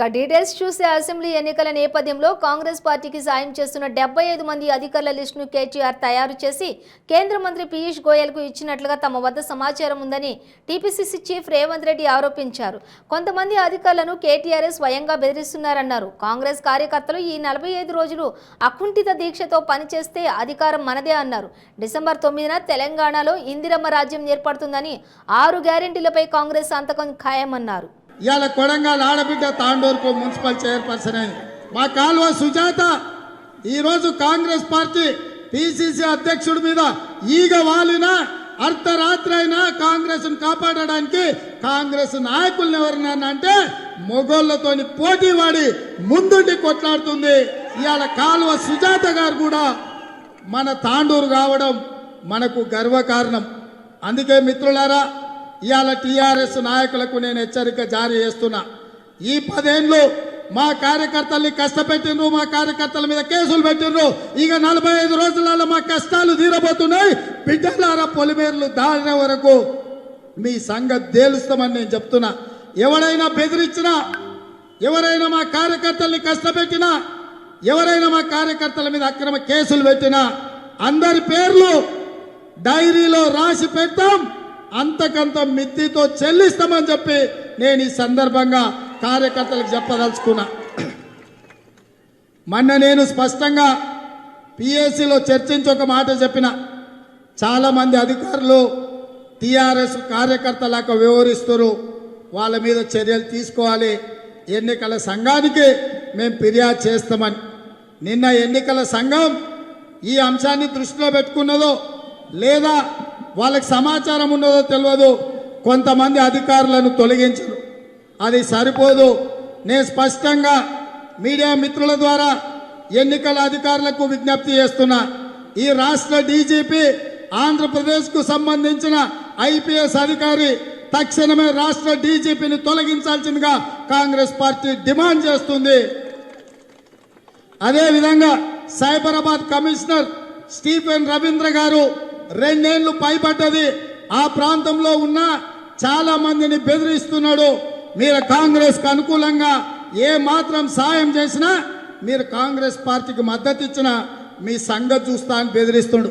ఇక డీటెయిల్స్ చూస్తే అసెంబ్లీ ఎన్నికల నేపథ్యంలో కాంగ్రెస్ పార్టీకి సాయం చేస్తున్న డెబ్బై ఐదు మంది అధికారుల లిస్టును కేటీఆర్ తయారు చేసి కేంద్ర మంత్రి పీయూష్ గోయల్కు ఇచ్చినట్లుగా తమ వద్ద సమాచారం ఉందని టీపీసీసీ చీఫ్ రేవంత్ రెడ్డి ఆరోపించారు. కొంతమంది అధికారులను కేటీఆర్ స్వయంగా బెదిరిస్తున్నారన్నారు. కాంగ్రెస్ కార్యకర్తలు ఈ నలభై ఐదు రోజులు అకుంఠిత దీక్షతో పనిచేస్తే అధికారం మనదే అన్నారు. డిసెంబర్ తొమ్మిదిన తెలంగాణలో ఇందిరమ్మ రాజ్యం ఏర్పడుతుందని ఆరు గ్యారెంటీలపై కాంగ్రెస్ సంతకం ఖాయమన్నారు. ఇవాళ కొడంగల్ ఆడబిడ్డ తాండూరుకు మున్సిపల్ చైర్పర్సన్ అయింది. మా కాలువ సుజాత ఈరోజు కాంగ్రెస్ పార్టీ పిసిసి అధ్యక్షుడి మీద ఈగ వాలిన అర్ధరాత్రి అయినా కాంగ్రెస్ కాపాడడానికి కాంగ్రెస్ నాయకులను ఎవరినన్నా అంటే మొగోళ్ళతోని పోటీ వాడి ముందుండి కొట్లాడుతుంది. ఇవాళ కాలువ సుజాత గారు కూడా మన తాండూరు రావడం మనకు గర్వకారణం. అందుకే మిత్రులారా ఇవాళ టీఆర్ఎస్ నాయకులకు నేను హెచ్చరిక జారీ చేస్తున్నా. ఈ పదేళ్ళు మా కార్యకర్తల్ని కష్టపెట్టిండ్రు మా కార్యకర్తల మీద కేసులు పెట్టిండ్రు. ఇక నలభై ఐదు రోజులలో మా కష్టాలు తీరబోతున్నాయి. బిడ్డలార పొలిమేర్లు దాడిన వరకు మీ సంగతి తేలుస్తామని నేను చెప్తున్నా. ఎవరైనా బెదిరించినా ఎవరైనా మా కార్యకర్తల్ని కష్టపెట్టినా ఎవరైనా మా కార్యకర్తల మీద అక్రమ కేసులు పెట్టినా అందరి పేర్లు డైరీలో రాసి పెడతాం. అంతకంత మిత్తితో చెల్లిస్తామని చెప్పి నేను ఈ సందర్భంగా కార్యకర్తలకు చెప్పదలుచుకున్నా. మొన్న నేను స్పష్టంగా పిఎస్సిలో చర్చించి ఒక మాట చెప్పిన. చాలామంది అధికారులు టీఆర్ఎస్ కార్యకర్తలకు వివరిస్తారు వాళ్ళ మీద చర్యలు తీసుకోవాలి. ఎన్నికల సంఘానికి మేము ఫిర్యాదు చేస్తామని. నిన్న ఎన్నికల సంఘం ఈ అంశాన్ని దృష్టిలో పెట్టుకున్నదో లేదా వాళ్ళకి సమాచారం ఉండదో తెలియదు. కొంతమంది అధికారులను తొలగించరు. అది సరిపోదు. నేను స్పష్టంగా మీడియా మిత్రుల ద్వారా ఎన్నికల అధికారులకు విజ్ఞప్తి చేస్తున్నా. ఈ రాష్ట్ర డీజీపీ ఆంధ్రప్రదేశ్కు సంబంధించిన ఐపీఎస్ అధికారి తక్షణమే రాష్ట్ర డీజీపీని తొలగించాల్సిందిగా కాంగ్రెస్ పార్టీ డిమాండ్ చేస్తుంది. అదేవిధంగా సైబరాబాద్ కమిషనర్ స్టీఫెన్ రవీంద్ర గారు రెండేళ్ళు పైపడ్డది. ఆ ప్రాంతంలో ఉన్న చాలా మందిని బెదిరిస్తున్నాడు. మీరు కాంగ్రెస్కు అనుకూలంగా ఏ మాత్రం సాయం చేసినా మీరు కాంగ్రెస్ పార్టీకి మద్దతు ఇచ్చినా మీ సంగతి చూస్తా అని బెదిరిస్తుండు